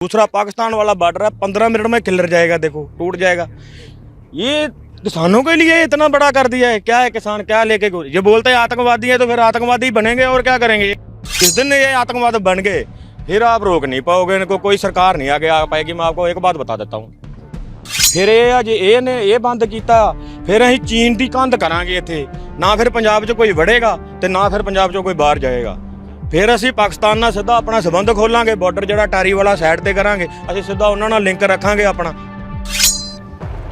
दूसरा पाकिस्तान वाला बॉर्डर है पंद्रह मिनट में किलर जाएगा देखो टूट जाएगा ये किसानों के लिए इतना बड़ा कर दिया है क्या है किसान क्या लेके गो- ये बोलते हैं आतंकवादी है तो फिर आतंकवादी ही बनेंगे और क्या करेंगे ये जिस दिन ये आतंकवाद बन गए फिर आप रोक नहीं पाओगे इनको कोई सरकार नहीं आगे आ पाएगी मैं आपको एक बात बता देता हूँ ਫਿਰ ਇਹ ਆ ਜੇ ਇਹ ਨੇ ਇਹ ਬੰਦ ਕੀਤਾ ਫਿਰ ਅਸੀਂ ਚੀਨ ਦੀ ਕੰਧ ਕਰਾਂਗੇ ਇੱਥੇ ਨਾ ਫਿਰ ਪੰਜਾਬ 'ਚ ਕੋਈ ਵੜੇਗਾ ਤੇ ਨਾ ਫਿਰ ਪੰਜਾਬ 'ਚੋਂ ਕੋਈ ਬਾਹਰ ਜਾਏਗਾ ਫਿਰ ਅਸੀਂ ਪਾਕਿਸਤਾਨ ਨਾਲ ਸਿੱਧਾ ਆਪਣਾ ਸਬੰਧ ਖੋਲਾਂਗੇ ਬਾਰਡਰ ਜਿਹੜਾ ਟਾਰੀ ਵਾਲਾ ਸਾਈਡ ਤੇ ਕਰਾਂਗੇ, ਅਸੀਂ ਸਿੱਧਾ ਉਹਨਾਂ ਨਾਲ ਲਿੰਕ ਰੱਖਾਂਗੇ ਆਪਣਾ।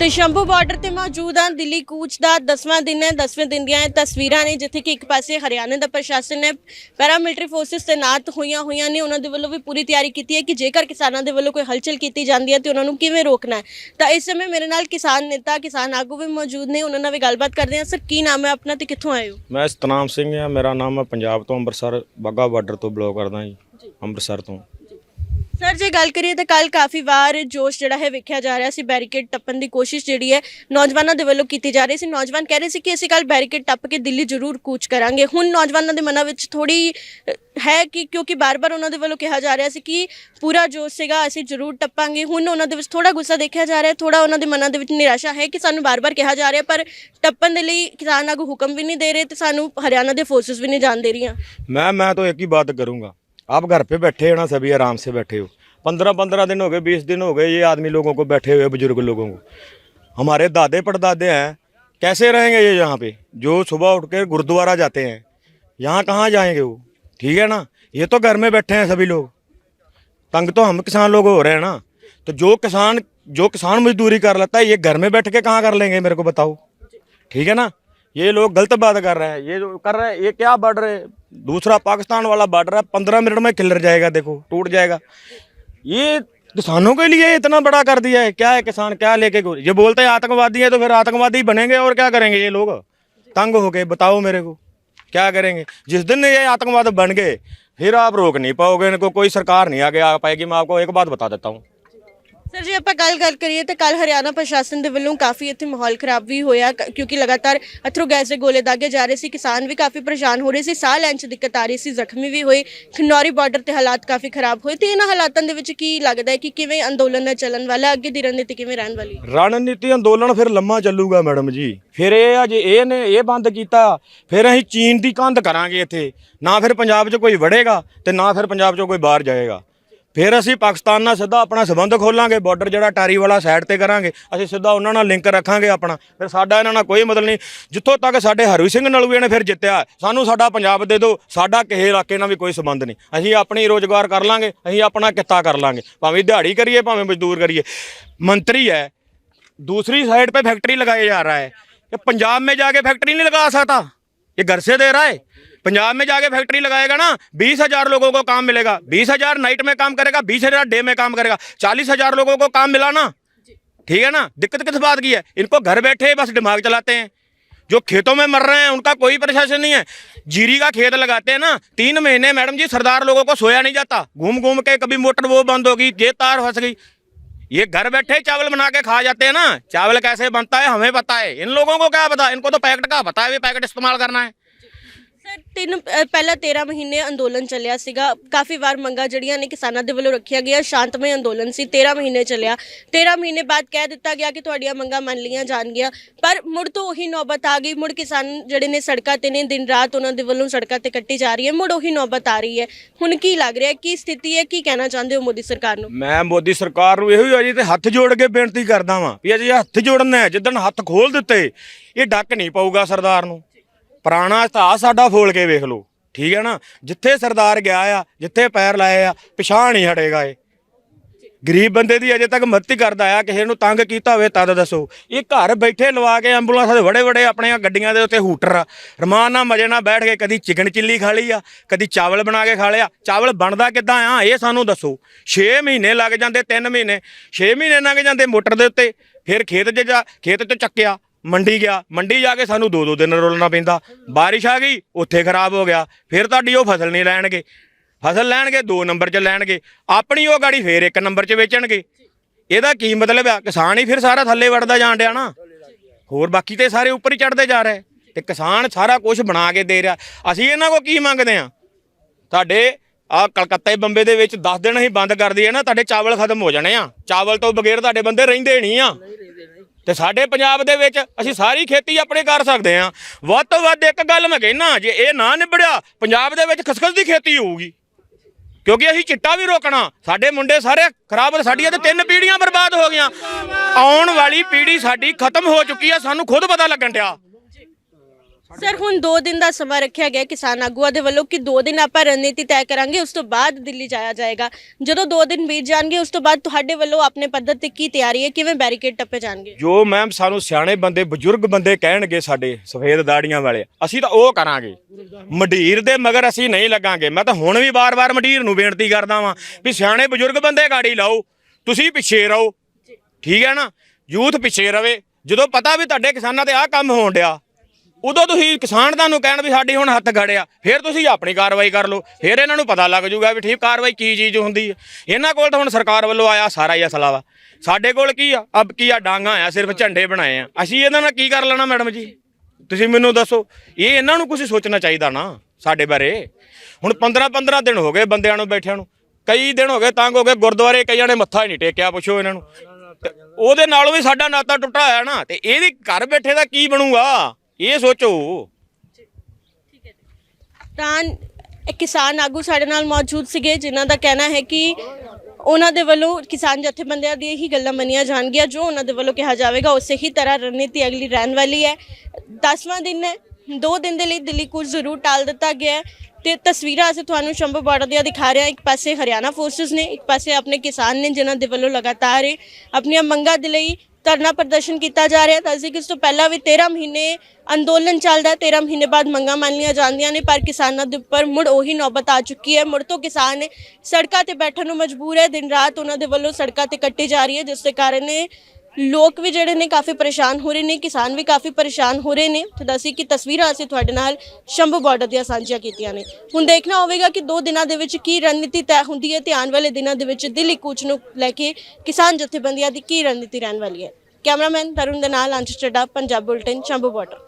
ਤੇ ਸ਼ੰਭੂ ਬਾਰਡਰ ਤੇ ਮੌਜੂਦ ਹਾਂ ਦਿੱਲੀ ਕੂਚ ਦਾ 10ਵਾਂ ਦਿਨ ਹੈ 10ਵੇਂ ਦਿਨ ਦੀਆਂ ਇਹ ਤਸਵੀਰਾਂ ਨੇ ਜਿੱਥੇ ਕਿ ਇੱਕ ਪਾਸੇ ਹਰਿਆਣਾ ਦਾ ਪ੍ਰਸ਼ਾਸਨ ਨੇ ਪੈਰਾਮਿਲਟਰੀ ਫੋਰਸਿਸ ਤੈਨਾਤ ਹੋਈਆਂ ਹੋਈਆਂ ਨੇ। ਉਹਨਾਂ ਦੇ ਵੱਲੋਂ ਵੀ ਪੂਰੀ ਤਿਆਰੀ ਕੀਤੀ ਹੈ ਕਿ ਜੇਕਰ ਕਿਸਾਨਾਂ ਦੇ ਵੱਲੋਂ ਕੋਈ ਹਲਚਲ ਕੀਤੀ ਜਾਂਦੀ ਹੈ ਤੇ ਉਹਨਾਂ ਨੂੰ ਕਿਵੇਂ ਰੋਕਣਾ ਹੈ। ਤਾਂ ਇਸ ਸਮੇਂ ਮੇਰੇ ਨਾਲ ਕਿਸਾਨ ਨੇਤਾ ਕਿਸਾਨ ਆਗੂ ਵੀ ਮੌਜੂਦ ਨੇ। ਉਹਨਾਂ ਨਾਲ ਵੀ ਗੱਲਬਾਤ ਕਰਦੇ ਹਾਂ। ਸਰ ਕੀ ਨਾਮ ਹੈ ਆਪਣਾ ਤੇ ਕਿੱਥੋਂ ਆਏ ਹੋ? ਮੈਂ ਸਤਨਾਮ ਸਿੰਘ ਆ ਮੇਰਾ ਨਾਮ ਹੈ ਪੰਜਾਬ ਤੋਂ ਅੰਮ੍ਰਿਤਸਰ ਬਾਗਾ ਬਾਰਡਰ ਤੋਂ ਬਲੌਗ ਕਰਦਾ ਜੀ। ਅੰਮ੍ਰਿਤਸਰ ਤੋਂ। ਸਰ ਜੇ ਗੱਲ ਕਰੀਏ ਤਾਂ ਕੱਲ ਕਾਫੀ ਵਾਰ ਜੋਸ਼ ਜਿਹੜਾ ਹੈ ਵੇਖਿਆ ਜਾ ਰਿਹਾ ਸੀ ਬੈਰੀਕੇਡ ਟੱਪਣ ਦੀ ਕੋਸ਼ਿਸ਼ ਜਿਹੜੀ ਹੈ ਨੌਜਵਾਨਾਂ ਦੇ ਵੱਲੋਂ ਕੀਤੀ ਜਾ ਰਹੀ ਸੀ। ਨੌਜਵਾਨ ਕਹਿ ਰਹੇ ਸੀ ਕਿ ਅਸੀਂ ਕੱਲ ਬੈਰੀਕੇਡ ਟੱਪ ਕੇ ਦਿੱਲੀ ਜ਼ਰੂਰ ਕੂਚ ਕਰਾਂਗੇ। ਹੁਣ ਨੌਜਵਾਨਾਂ ਦੇ ਮਨਾਂ ਵਿੱਚ ਥੋੜੀ ਹੈ ਕਿ ਕਿਉਂਕਿ ਬਾਰ-ਬਾਰ ਉਹਨਾਂ ਦੇ ਵੱਲੋਂ ਕਿਹਾ ਜਾ ਰਿਹਾ ਸੀ ਕਿ ਪੂਰਾ ਜੋਸ਼ ਸੀਗਾ, ਅਸੀਂ ਜ਼ਰੂਰ ਟੱਪਾਂਗੇ। ਹੁਣ ਉਹਨਾਂ ਦੇ ਵਿੱਚ ਥੋੜਾ ਗੁੱਸਾ ਦੇਖਿਆ ਜਾ ਰਿਹਾ ਹੈ ਥੋੜਾ ਉਹਨਾਂ ਦੇ ਮਨਾਂ ਦੇ ਵਿੱਚ ਨਿਰਾਸ਼ਾ ਹੈ ਕਿ ਸਾਨੂੰ ਬਾਰ-ਬਾਰ ਕਿਹਾ ਜਾ ਰਿਹਾ, ਪਰ ਟੱਪਣ ਦੇ ਲਈ ਕਿਸਾਨ ਆਗੂ ਹੁਕਮ ਵੀ ਨਹੀਂ ਦੇ ਰਹੇ ਤੇ ਸਾਨੂੰ ਹਰਿਆਣਾ ਦੇ ਫੋਰਸਸ ਵੀ ਨਹੀਂ ਜਾਣ ਦੇ ਰਹੀਆਂ। ਮੈਂ ਮੈਂ ਤਾਂ ਇੱਕ ਹੀ ਬਾਤ ਕਰੂੰਗਾ। आप घर पे बैठे हो ना, सभी आराम से बैठे हो। पंद्रह पंद्रह दिन हो गए, बीस दिन हो गए, ये आदमी लोगों को बैठे हुए, बुज़ुर्ग लोगों को। हमारे दादे पड़दादे हैं, कैसे रहेंगे ये यहाँ पे? जो सुबह उठ के गुरुद्वारा जाते हैं, यहाँ कहाँ जाएँगे वो? ठीक है ना? ये तो घर में बैठे हैं सभी लोग। तंग तो हम किसान लोग हो रहे हैं ना। तो जो किसान जो किसान मजदूरी कर लेता है, ये घर में बैठ के कहाँ कर लेंगे, मेरे को बताओ। ठीक है ना? ये लोग गलत बात कर रहे हैं ये जो कर रहे हैं ये क्या बॉर्डर है दूसरा पाकिस्तान वाला बॉर्डर है पंद्रह मिनट में किलर जाएगा देखो टूट जाएगा ये किसानों के लिए इतना बड़ा कर दिया है क्या है किसान क्या लेके गो- ये बोलते हैं आतंकवादी है तो फिर आतंकवादी ही बनेंगे और क्या करेंगे ये लोग तंग हो गए बताओ मेरे को क्या करेंगे जिस दिन ये आतंकवाद बन गए फिर आप रोक नहीं पाओगे इनको कोई सरकार नहीं आगे आ पाएगी मैं आपको एक बात बता देता हूँ ਸਰ ਜੇ, ਆਪਾਂ ਗੱਲ ਗੱਲ ਕਰੀਏ ਤਾਂ ਕੱਲ ਹਰਿਆਣਾ ਪ੍ਰਸ਼ਾਸਨ ਦੇ ਵੱਲੋਂ ਕਾਫੀ ਇੱਥੇ ਮਾਹੌਲ ਖਰਾਬ ਵੀ ਹੋਇਆ, ਕ- ਕਿਉਂਕਿ ਲਗਾਤਾਰ ਅਥਰੂ ਗੈਸ ਦੇ ਗੋਲੇ ਦਾਗੇ ਜਾ ਰਹੇ ਸੀ, ਕਿਸਾਨ ਵੀ ਕਾਫੀ ਪਰੇਸ਼ਾਨ ਹੋ ਰਹੇ ਸੀ, ਸਾਹ ਲੈਣ 'ਚ ਦਿੱਕਤ ਆ ਰਹੀ ਸੀ, ਜ਼ਖਮੀ ਵੀ ਹੋਏ, ਖਨੌਰੀ ਬਾਰਡਰ ਤੇ ਹਾਲਾਤ ਕਾਫੀ ਖਰਾਬ ਹੋਏ, ਤੇ ਇਹਨਾਂ ਹਾਲਾਤਾਂ ਦੇ ਵਿੱਚ ਕੀ ਲੱਗਦਾ ਹੈ ਕਿ ਕਿਵੇਂ ਅੰਦੋਲਨ ਦਾ ਚੱਲਣ ਵਾਲਾ ਅੱਗੇ ਦੀ ਰਣਨੀਤੀ ਕਿਵੇਂ ਰਹਿਣ ਵਾਲੀ ਹੈ? ਰਣਨੀਤੀ ਅੰਦੋਲਨ ਫਿਰ ਲੰਮਾ ਚੱਲੂਗਾ ਮੈਡਮ ਜੀ। ਫਿਰ ਇਹ ਆ ਜੇ ਇਹ ਨੇ ਇਹ ਬੰਦ ਕੀਤਾ, ਫਿਰ ਅਸੀਂ ਚੀਨ ਦੀ ਕੰਧ ਕਰਾਂਗੇ ਇੱਥੇ। ਨਾ ਫਿਰ ਪੰਜਾਬ 'ਚ ਕੋਈ ਵੜੇਗਾ ਤੇ ਨਾ ਫਿਰ ਪੰਜਾਬ 'ਚੋਂ ਕੋਈ ਬਾਹਰ ਜਾਏਗਾ। ਫਿਰ ਅਸੀਂ ਪਾਕਿਸਤਾਨ ਨਾਲ ਸਿੱਧਾ ਆਪਣਾ ਸਬੰਧ ਖੋਲਾਂਗੇ ਬਾਰਡਰ ਜਿਹੜਾ ਟਾਰੀ ਵਾਲਾ ਸਾਈਡ ਤੇ ਕਰਾਂਗੇ ਅਸੀਂ ਸਿੱਧਾ ਉਹਨਾਂ ਨਾਲ ਲਿੰਕ ਰੱਖਾਂਗੇ ਆਪਣਾ ਫਿਰ ਸਾਡਾ ਇਹਨਾਂ ਨਾਲ ਕੋਈ ਮਤਲਬ ਨਹੀਂ ਜਿੱਥੋਂ ਤੱਕ ਸਾਡੇ ਹਰਵੀ ਸਿੰਘ ਨਲੂਏ ਨੇ ਫਿਰ ਜਿੱਤਿਆ ਸਾਨੂੰ ਸਾਡਾ ਪੰਜਾਬ ਦੇ ਦਿਓ ਸਾਡਾ ਕਿਸੇ ਇਲਾਕੇ ਨਾਲ ਵੀ ਕੋਈ ਸੰਬੰਧ ਨਹੀਂ ਅਸੀਂ ਆਪਣੀ ਰੋਜ਼ਗਾਰ ਕਰ ਲਾਂਗੇ ਅਸੀਂ ਆਪਣਾ ਕਿੱਤਾ ਕਰ ਲਾਂਗੇ ਭਾਵੇਂ ਦਿਹਾੜੀ ਕਰੀਏ ਭਾਵੇਂ ਮਜ਼ਦੂਰ ਕਰੀਏ ਮੰਤਰੀ ਹੈ दूसरी साइड पे फैक्ट्री लगाया जा रहा है ये पंजाब में जाके फैक्ट्री नहीं लगा सकता ये घर से दे रहा है पंजाब में जाके फैक्ट्री लगाएगा ना बीस हज़ार लोगों को काम मिलेगा। बीस हज़ार नाइट में काम करेगा बीस हज़ार डे में काम करेगा। चालीस हज़ार लोगों को काम मिला ना। ठीक है ना? दिक्कत किस बात की है? इनको घर बैठे बस दिमाग चलाते हैं। जो खेतों में मर रहे हैं उनका कोई प्रशासन नहीं है। जीरी का खेत लगाते हैं ना तीन महीने मैडम जी सरदार लोगों को सोया नहीं जाता। घूम घूम के कभी मोटर वो बंद होगी ये तार फंस गई। ये घर बैठे चावल बना के खा जाते हैं ना। चावल कैसे बनता है हमें पता है। इन लोगों को क्या पता? इनको तो पैकेट का पता है भी पैकेट इस्तेमाल करना है। ਸਰ ਤਿੰਨ ਅ, ਪਹਿਲਾਂ 13 ਮਹੀਨੇ ਅੰਦੋਲਨ ਚੱਲਿਆ ਸੀਗਾ। ਕਾਫੀ ਵਾਰ ਮੰਗਾਂ ਜਿਹੜੀਆਂ ਨੇ ਕਿਸਾਨਾਂ ਦੇ ਵੱਲੋਂ ਰੱਖੀਆਂ ਗਈਆਂ ਸ਼ਾਂਤਮਈ ਅੰਦੋਲਨ ਸੀ 13 ਮਹੀਨੇ ਚੱਲਿਆ। 13 ਮਹੀਨੇ ਬਾਅਦ ਕਹਿ ਦਿੱਤਾ ਗਿਆ ਕਿ ਤੁਹਾਡੀਆਂ ਮੰਗਾਂ ਮੰਨ ਲਈਆਂ ਜਾਣਗੀਆਂ। ਪਰ ਮੁੜ ਤੋਂ ਉਹੀ ਨੌਬਤ ਆ ਗਈ। ਮੁੜ ਕਿਸਾਨ ਜਿਹੜੇ ਨੇ ਸੜਕਾਂ ਤੇ ਨੇ ਦਿਨ ਰਾਤ ਉਹਨਾਂ ਦੇ ਵੱਲੋਂ ਸੜਕਾਂ ਤੇ ਕੱਟੀ ਜਾ ਰਹੀ ਹੈ। ਮੁੜ ਉਹੀ ਨੌਬਤ ਆ ਰਹੀ ਹੈ। ਹੁਣ ਕੀ ਲੱਗ ਰਿਹਾ ਕੀ ਸਥਿਤੀ ਹੈ? ਕੀ ਕਹਿਣਾ ਚਾਹੁੰਦੇ ਹੋ ਮੋਦੀ ਸਰਕਾਰ ਨੂੰ? ਮੈਂ ਮੋਦੀ ਸਰਕਾਰ ਨੂੰ ਇਹੋ ਹੀ ਅਜੇ ਤੇ ਹੱਥ ਜੋੜ ਕੇ ਬੇਨਤੀ ਕਰਦਾ ਵਾਂ ਵੀ ਅਜੇ ਹੱਥ ਜੋੜਨਾ ਹੈ। ਜਿੱਦਣ ਹੱਥ ਖੋਲ ਦਿੱਤੇ ਇਹ ਡੱਕ ਨਹੀਂ ਪਊਗਾ ਸਰਦਾਰ ਨੂੰ। ਪੁਰਾਣਾ ਇਤਿਹਾਸ ਸਾਡਾ ਫੋਲ ਕੇ ਵੇਖ ਲਓ। ਠੀਕ ਹੈ ਨਾ? ਜਿੱਥੇ ਸਰਦਾਰ ਗਿਆ ਆ, ਜਿੱਥੇ ਪੈਰ ਲਾਏ ਆ, ਪਿਛਾਣ ਨਹੀਂ ਹਟੇਗਾ ਇਹ। ਗਰੀਬ ਬੰਦੇ ਦੀ ਅਜੇ ਤੱਕ ਮਦਦ ਕਰਦਾ ਆ, ਕਿਸੇ ਨੂੰ ਤੰਗ ਕੀਤਾ ਹੋਵੇ ਤਦ ਦੱਸੋ। ਇਹ ਘਰ ਬੈਠੇ ਲਵਾ ਕੇ ਐਂਬੂਲੈਂਸ ਦੇ ਵੜੇ ਵੱਡੇ ਆਪਣੀਆਂ ਗੱਡੀਆਂ ਦੇ ਉੱਤੇ ਹੂਟਰ ਆ। ਰਮਾਨ ਨਾਲ ਮਜੇ ਨਾਲ ਬੈਠ ਕੇ ਕਦੀ ਚਿਕਨ ਚਿੱਲੀ ਖਾ ਲਈ ਆ, ਕਦੀ ਚਾਵਲ ਬਣਾ ਕੇ ਖਾ ਲਿਆ। ਚਾਵਲ ਬਣਦਾ ਕਿੱਦਾਂ ਆ, ਇਹ ਸਾਨੂੰ ਦੱਸੋ। 6 ਮਹੀਨੇ ਲੱਗ ਜਾਂਦੇ 3 ਮਹੀਨੇ। 6 ਮਹੀਨੇ ਲੰਘ ਜਾਂਦੇ ਮੋਟਰ ਦੇ ਉੱਤੇ, ਫਿਰ ਖੇਤ 'ਚ ਜਾ, ਖੇਤ 'ਚ ਚੱਕਿਆ। ਮੰਡੀ ਗਿਆ, ਮੰਡੀ ਜਾ ਕੇ ਸਾਨੂੰ ਦੋ ਦੋ ਦਿਨ ਰੋਲਣਾ ਪੈਂਦਾ। ਬਾਰਿਸ਼ ਆ ਗਈ, ਉੱਥੇ ਖਰਾਬ ਹੋ ਗਿਆ, ਫਿਰ ਤੁਹਾਡੀ ਉਹ ਫਸਲ ਨਹੀਂ ਲੈਣਗੇ। ਫਸਲ ਲੈਣਗੇ, ਦੋ ਨੰਬਰ 'ਚ ਲੈਣਗੇ। ਆਪਣੀ ਉਹ ਗਾੜੀ ਫੇਰ ਇੱਕ ਨੰਬਰ 'ਚ ਵੇਚਣਗੇ। ਇਹਦਾ ਕੀ ਮਤਲਬ ਆ? ਕਿਸਾਨ ਹੀ ਫਿਰ ਸਾਰਾ ਥੱਲੇ ਵੜਦਾ ਜਾਣ ਡਿਆ ਨਾ। ਹੋਰ ਬਾਕੀ ਤੇ ਸਾਰੇ ਉੱਪਰ ਹੀ ਚੜਦੇ ਜਾ ਰਹੇ। ਤੇ ਕਿਸਾਨ ਸਾਰਾ ਕੁਝ ਬਣਾ ਕੇ ਦੇ ਰਿਹਾ। ਅਸੀਂ ਇਹਨਾਂ ਕੋ ਕੀ ਮੰਗਦੇ ਆ? ਤੁਹਾਡੇ ਆ ਕਲਕੱਤੇ ਬੰਬੇ ਦੇ ਵਿੱਚ 10 ਦਿਨ ਅਸੀਂ ਬੰਦ ਕਰ ਦਈਏ ਨਾ, ਤੁਹਾਡੇ ਚਾਵਲ ਖਤਮ ਹੋ ਜਾਣੇ ਆ। ਚਾਵਲ ਤੋਂ ਬਗੈਰ ਤੁਹਾਡੇ ਬੰਦੇ ਰਹਿੰਦੇ ਨਹੀਂ ਆ। ਤੇ ਸਾਡੇ ਪੰਜਾਬ ਦੇ ਵਿੱਚ ਅਸੀਂ ਸਾਰੀ ਖੇਤੀ ਆਪਣੇ ਕਰ ਸਕਦੇ ਆ ਵੱਧ ਤੋਂ ਵੱਧ ਇੱਕ ਗੱਲ ਮੈਂ ਕਹਿਣਾ, ਜੇ ਇਹ ਨਾ ਨਿਬੜਿਆ, ਪੰਜਾਬ ਦੇ ਵਿੱਚ ਖਸਖਸ ਦੀ ਖੇਤੀ ਹੋਊਗੀ। ਕਿਉਂਕਿ ਅਸੀਂ ਚਿੱਟਾ ਵੀ ਰੋਕਣਾ। ਸਾਡੇ ਮੁੰਡੇ ਸਾਰੇ ਖਰਾਬ ਸਾਡੀਆਂ ਤੇ ਤਿੰਨ ਪੀੜ੍ਹੀਆਂ ਬਰਬਾਦ ਹੋ ਗਈਆਂ। ਆਉਣ ਵਾਲੀ ਪੀੜ੍ਹੀ ਸਾਡੀ ਖਤਮ ਹੋ ਚੁੱਕੀ ਆ, ਸਾਨੂੰ ਖੁਦ ਪਤਾ ਲੱਗਣ ਡਿਆ। ਸਰ ਹੁਣ 2 ਦਿਨ ਦਾ ਸਮਾਂ ਰੱਖਿਆ ਗਿਆ ਕਿਸਾਨ ਆਗੂਆਂ ਦੇ ਵੱਲੋਂ ਕਿ 2 ਦਿਨ ਆਪਾਂ ਰਣਨੀਤੀ ਤੈਅ ਕਰਾਂਗੇ ਉਸ ਤੋਂ ਬਾਅਦ ਦਿੱਲੀ ਜਾਇਆ ਜਾਏਗਾ। ਜਦੋਂ 2 ਦਿਨ ਬੀਤ ਜਾਣਗੇ ਉਸ ਤੋਂ ਬਾਅਦ ਤੁਹਾਡੇ ਵੱਲੋਂ ਆਪਣੇ ਪੱਧਰ ਤੇ ਕੀ ਤਿਆਰੀ ਹੈ? ਕਿਵੇਂ ਬੈਰੀਕੇਡ ਟੱਪੇ ਜਾਣਗੇ? ਜੋ ਮੈਮ ਸਾਨੂੰ ਸਿਆਣੇ ਬੰਦੇ ਬਜ਼ੁਰਗ ਬੰਦੇ ਕਹਿਣਗੇ ਸਾਡੇ ਸਫੇਦ ਦਾੜੀਆਂ ਵਾਲੇ ਅਸੀਂ ਤਾਂ ਉਹ ਕਰਾਂਗੇ। ਮੰਡੀਰ ਦੇ ਮਗਰ ਅਸੀਂ ਨਹੀਂ ਲੱਗਾਂਗੇ। ਮੈਂ ਤਾਂ ਹੁਣ ਵੀ ਬਾਰ-ਬਾਰ ਮੰਡੀਰ ਨੂੰ ਬੇਨਤੀ ਕਰਦਾ ਵਾਂ ਵੀ ਸਿਆਣੇ ਬਜ਼ੁਰਗ ਬੰਦੇ ਗਾੜੀ ਲਾਓ ਤੁਸੀਂ ਪਿੱਛੇ ਰਹੋ। ਠੀਕ ਹੈ ਨਾ? ਯੂਥ ਪਿੱਛੇ ਰਵੇ। ਜਦੋਂ ਪਤਾ ਵੀ ਤੁਹਾਡੇ ਕਿਸਾਨਾਂ ਤੇ ਆਹ ਕੰਮ ਹੋਣ ਡਿਆ ਉਦੋਂ ਤੁਸੀਂ ਕਿਸਾਨ ਤੁਹਾਨੂੰ ਕਹਿਣ ਵੀ ਸਾਡੀ ਹੁਣ ਹੱਥ ਖੜਿਆ ਫਿਰ ਤੁਸੀਂ ਆਪਣੀ ਕਾਰਵਾਈ ਕਰ ਲਓ, ਫਿਰ ਇਹਨਾਂ ਨੂੰ ਪਤਾ ਲੱਗ ਜੂਗਾ ਵੀ ਠੀਕ ਕਾਰਵਾਈ ਕੀ ਚੀਜ਼ ਹੁੰਦੀ ਹੈ। ਇਹਨਾਂ ਕੋਲ ਤਾਂ ਹੁਣ ਸਰਕਾਰ ਵੱਲੋਂ ਆਇਆ ਸਾਰਾ ਹੀ ਅਸਲਾ ਵਾ ਸਾਡੇ ਕੋਲ ਕੀ ਆ? ਅਬ ਕੀ ਆ? ਡਾਂਗਾ ਆ, ਸਿਰਫ ਝੰਡੇ ਬਣਾਏ ਆ। ਅਸੀਂ ਇਹਨਾਂ ਨਾਲ ਕੀ ਕਰ ਲੈਣਾ ਮੈਡਮ ਜੀ? ਤੁਸੀਂ ਮੈਨੂੰ ਦੱਸੋ, ਇਹ ਇਹਨਾਂ ਨੂੰ ਕੁਝ ਸੋਚਣਾ ਚਾਹੀਦਾ ਨਾ, ਸਾਡੇ ਬਾਰੇ। ਹੁਣ 15 15 ਦਿਨ ਹੋ ਗਏ ਬੰਦਿਆਂ ਨੂੰ ਬੈਠਿਆਂ ਨੂੰ। ਕਈ ਦਿਨ ਹੋ ਗਏ ਤੰਗ ਹੋ ਗਏ, ਗੁਰਦੁਆਰੇ ਕਈਆਂ ਨੇ ਮੱਥਾ ਹੀ ਨਹੀਂ ਟੇਕਿਆ, ਪੁੱਛੋ ਇਹਨਾਂ ਨੂੰ। ਤੇ ਉਹਦੇ ਨਾਲੋਂ ਵੀ ਸਾਡਾ ਨਾਤਾ ਟੁੱਟਾ ਹੋਇਆ ਨਾ, ਤੇ ਇਹਦੇ ਘਰ ਬੈਠੇ ਦਾ ਕੀ ਬਣੂਗਾ? ਇਹ ਸੋਚੋ। ਤਾਂ ਇਹ ਕਿਸਾਨ ਆਗੂ ਸਾਡੇ ਨਾਲ ਮੌਜੂਦ ਸੀਗੇ, ਜਿਨ੍ਹਾਂ ਦਾ ਕਹਿਣਾ ਹੈ ਕਿ ਉਹਨਾਂ ਦੇ ਵੱਲੋਂ ਕਿਸਾਨ ਜਥੇਬੰਦੀਆਂ ਦੀ ਹੀ ਗੱਲਾਂ ਮੰਨੀਆਂ ਜਾਣਗੀਆਂ, ਜੋ ਉਹਨਾਂ ਦੇ ਵੱਲੋਂ ਕਿਹਾ ਜਾਵੇਗਾ। ਉਸੇ ਹੀ ਤਰ੍ਹਾਂ ਰਣਨੀਤੀ ਅਗਲੀ ਰਹਿਣ ਵਾਲੀ ਹੈ। 10ਵਾਂ ਦਿਨ ਹੈ। ਦੋ ਦਿਨ ਦੇ ਲਈ ਦਿੱਲੀ ਕੁਝ ਜ਼ਰੂਰ ਟਾਲ ਦਿੱਤਾ ਗਿਆ ਹੈ। ਤੇ ਤਸਵੀਰਾਂ ਅਸੀਂ ਤੁਹਾਨੂੰ ਸ਼ੰਭੂ ਬਾਰਡਰ ਦੀਆਂ ਦਿਖਾ ਰਹੇ ਹਾਂ। ਇੱਕ ਪਾਸੇ ਹਰਿਆਣਾ ਫੋਰਸਸ ਨੇ, ਇੱਕ ਪਾਸੇ ਆਪਣੇ ਕਿਸਾਨ ਨੇ, ਜਿਨ੍ਹਾਂ ਦੇ ਵੱਲੋਂ ਲਗਾਤਾਰ ਆਪਣੀਆਂ ਮੰਗਾਂ ਦੇ ਲਈ ਧਰਨਾ ਪ੍ਰਦਰਸ਼ਨ ਕੀਤਾ ਜਾ ਰਿਹਾ ਤਾਂ ਅਸੀਂ ਕਿ ਇਸ ਤੋਂ ਪਹਿਲਾਂ ਵੀ 13 ਮਹੀਨੇ ਅੰਦੋਲਨ ਚੱਲਦਾ ਹੈ। 13 ਮਹੀਨੇ ਬਾਅਦ ਮੰਗਾਂ ਮੰਨ ਲਈਆਂ ਜਾਂਦੀਆਂ ਨੇ, ਪਰ ਕਿਸਾਨਾਂ ਦੇ ਉੱਪਰ ਮੁੜ ਉਹੀ ਨੌਬਤ ਆ ਚੁੱਕੀ ਹੈ। ਮੁੜ ਤੋਂ ਕਿਸਾਨ ਸੜਕਾਂ ਤੇ ਬੈਠਣ ਨੂੰ ਮਜਬੂਰ ਹੈ। ਦਿਨ ਰਾਤ ਉਹਨਾਂ ਦੇ ਵੱਲੋਂ ਸੜਕਾਂ ਤੇ ਕੱਟੀ ਜਾ ਰਹੀ ਹੈ, ਜਿਸ ਦੇ ਕਾਰਨ ਲੋਕ ਵੀ ਜਿਹੜੇ ਨੇ ਕਾਫੀ ਪਰੇਸ਼ਾਨ ਹੋ ਰਹੇ ਨੇ, ਕਿਸਾਨ ਵੀ ਕਾਫੀ ਪਰੇਸ਼ਾਨ ਹੋ ਰਹੇ ਨੇ। ਤੇ ਦੱਸੀ ਕਿ ਤਸਵੀਰਾਂ ਅਸੀਂ ਤੁਹਾਡੇ ਨਾਲ ਸ਼ੰਭੂ ਬਾਰਡਰ ਦੀਆਂ ਸਾਂਝੀਆਂ ਕੀਤੀਆਂ ਨੇ। ਹੁਣ ਦੇਖਣਾ ਹੋਵੇਗਾ ਕਿ ਦੋ ਦਿਨਾਂ ਦੇ ਵਿੱਚ ਕੀ ਰਣਨੀਤੀ ਤੈਅ ਹੁੰਦੀ ਹੈ ਤੇ ਆਉਣ ਵਾਲੇ ਦਿਨਾਂ ਦੇ ਵਿੱਚ ਦਿੱਲੀ ਕੂਚ ਨੂੰ ਲੈ ਕੇ ਕਿਸਾਨ ਜਥੇਬੰਦੀਆਂ ਦੀ ਕੀ ਰਣਨੀਤੀ ਰਹਿਣ ਵਾਲੀ ਹੈ। ਕੈਮਰਾਮੈਨ ਤਰੁਣ ਦੇ ਨਾਲ ਅੰਸ਼ ਚੱਡਾ, ਪੰਜਾਬ ਬੁਲਟਨ, ਸ਼ੰਭੂ ਬਾਰਡਰ